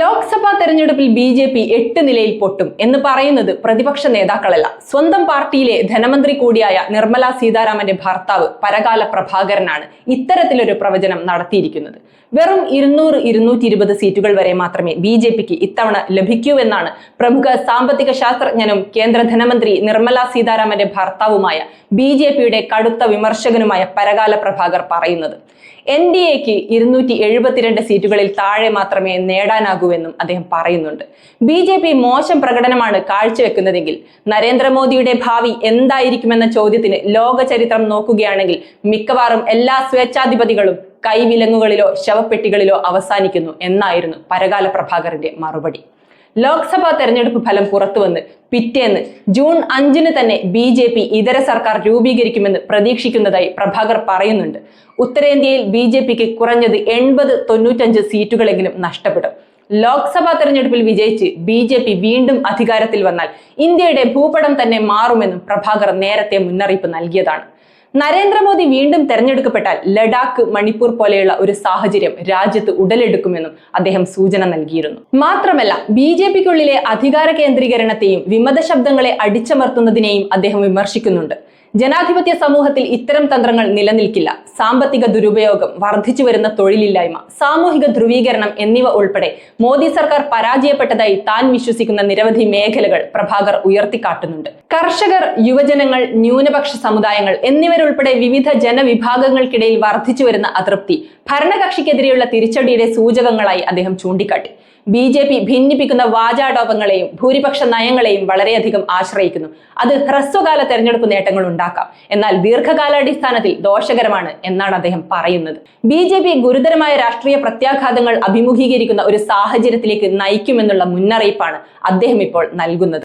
ലോക്സഭാ തെരഞ്ഞെടുപ്പിൽ B J P എട്ട് നിലയിൽ പൊട്ടും എന്ന് പറയുന്നത് പ്രതിപക്ഷ നേതാക്കളല്ല. സ്വന്തം പാർട്ടിയിലെ ധനമന്ത്രി കൂടിയായ നിർമ്മല സീതാരാമന്റെ ഭർത്താവ് പരകാല പ്രഭാകരനാണ് ഇത്തരത്തിലൊരു പ്രവചനം നടത്തിയിരിക്കുന്നത്. വെറും ഇരുന്നൂറ് ഇരുന്നൂറ്റി ഇരുപത് സീറ്റുകൾ വരെ മാത്രമേ ബി ജെ പിക്ക് ഇത്തവണ ലഭിക്കൂ എന്നാണ് പ്രമുഖ സാമ്പത്തിക ശാസ്ത്രജ്ഞനും കേന്ദ്ര ധനമന്ത്രി നിർമ്മല സീതാരാമന്റെ ഭർത്താവുമായ ബി ജെ പിയുടെ കടുത്ത വിമർശകനുമായ പരകാല പ്രഭാകർ പറയുന്നത്. എൻ ഡി എക്ക് ഇരുന്നൂറ്റി എഴുപത്തിരണ്ട് സീറ്റുകളിൽ താഴെ മാത്രമേ നേടാനാകൂവെന്നും അദ്ദേഹം പറയുന്നുണ്ട്. ബി ജെ പി മോശം പ്രകടനമാണ് കാഴ്ചവെക്കുന്നതെങ്കിൽ നരേന്ദ്രമോദിയുടെ ഭാവി എന്തായിരിക്കുമെന്ന ചോദ്യത്തിന് ലോക ചരിത്രം നോക്കുകയാണെങ്കിൽ മിക്കവാറും എല്ലാ സ്വേച്ഛാധിപതികളും കൈവിലങ്ങുകളിലോ ശവപ്പെട്ടികളിലോ അവസാനിക്കുന്നു എന്നായിരുന്നു പരകാല പ്രഭാകറിന്റെ മറുപടി. ലോക്സഭാ തെരഞ്ഞെടുപ്പ് ഫലം പുറത്തുവന്ന് പിറ്റേന്ന് ജൂൺ അഞ്ചിന് തന്നെ ബി ജെ പി ഇതര സർക്കാർ രൂപീകരിക്കുമെന്ന് പ്രതീക്ഷിക്കുന്നതായി പ്രഭാകർ പറയുന്നുണ്ട്. ഉത്തരേന്ത്യയിൽ ബി ജെ പിക്ക് കുറഞ്ഞത് എൺപത് തൊണ്ണൂറ്റഞ്ച് സീറ്റുകളെങ്കിലും നഷ്ടപ്പെടും. ലോക്സഭാ തെരഞ്ഞെടുപ്പിൽ വിജയിച്ച് ബി ജെ പി വീണ്ടും അധികാരത്തിൽ വന്നാൽ ഇന്ത്യയുടെ ഭൂപടം തന്നെ മാറുമെന്നും പ്രഭാകർ നേരത്തെ മുന്നറിയിപ്പ് നൽകിയതാണ്. നരേന്ദ്രമോദി വീണ്ടും തെരഞ്ഞെടുക്കപ്പെട്ടാൽ ലഡാക്ക് മണിപ്പൂർ പോലെയുള്ള ഒരു സാഹചര്യം രാജ്യത്ത് ഉടലെടുക്കുമെന്നും അദ്ദേഹം സൂചന നൽകിയിരുന്നു. മാത്രമല്ല ബി ജെ പിക്കുള്ളിലെ അധികാര കേന്ദ്രീകരണത്തെയും വിമത ശബ്ദങ്ങളെ അടിച്ചമർത്തുന്നതിനെയും അദ്ദേഹം വിമർശിക്കുന്നുണ്ട്. ജനാധിപത്യ സമൂഹത്തിൽ ഇത്തരം തന്ത്രങ്ങൾ നിലനിൽക്കില്ല. സാമ്പത്തിക ദുരുപയോഗം വർദ്ധിച്ചു വരുന്ന തൊഴിലില്ലായ്മ സാമൂഹിക ധ്രുവീകരണം എന്നിവ ഉൾപ്പെടെ മോദി സർക്കാർ പരാജയപ്പെട്ടതായി താൻ വിശ്വസിക്കുന്ന നിരവധി മേഖലകൾ പ്രഭാകർ ഉയർത്തിക്കാട്ടുന്നുണ്ട്. കർഷകർ യുവജനങ്ങൾ ന്യൂനപക്ഷ സമുദായങ്ങൾ എന്നിവരുൾപ്പെടെ വിവിധ ജനവിഭാഗങ്ങൾക്കിടയിൽ വർദ്ധിച്ചു വരുന്ന അതൃപ്തി ഭരണകക്ഷിക്കെതിരെയുള്ള തിരിച്ചടിയുടെ സൂചകങ്ങളായി അദ്ദേഹം ചൂണ്ടിക്കാട്ടി. ബി ജെ പി ഭിന്നിപ്പിക്കുന്ന വാചാടോപങ്ങളെയും ഭൂരിപക്ഷ നയങ്ങളെയും വളരെയധികം ആശ്രയിക്കുന്നു. അത് ഹ്രസ്വകാല തെരഞ്ഞെടുപ്പ് നേട്ടങ്ങൾ ഉണ്ടാക്കാം. എന്നാൽ ദീർഘകാലാടിസ്ഥാനത്തിൽ ദോഷകരമാണ് എന്നാണ് അദ്ദേഹം പറയുന്നത്. ബി ജെ പി ഗുരുതരമായ രാഷ്ട്രീയ പ്രത്യാഘാതങ്ങൾ അഭിമുഖീകരിക്കുന്ന ഒരു സാഹചര്യത്തിലേക്ക് നയിക്കുമെന്നുള്ള മുന്നറിയിപ്പാണ് അദ്ദേഹം ഇപ്പോൾ നൽകുന്നത്.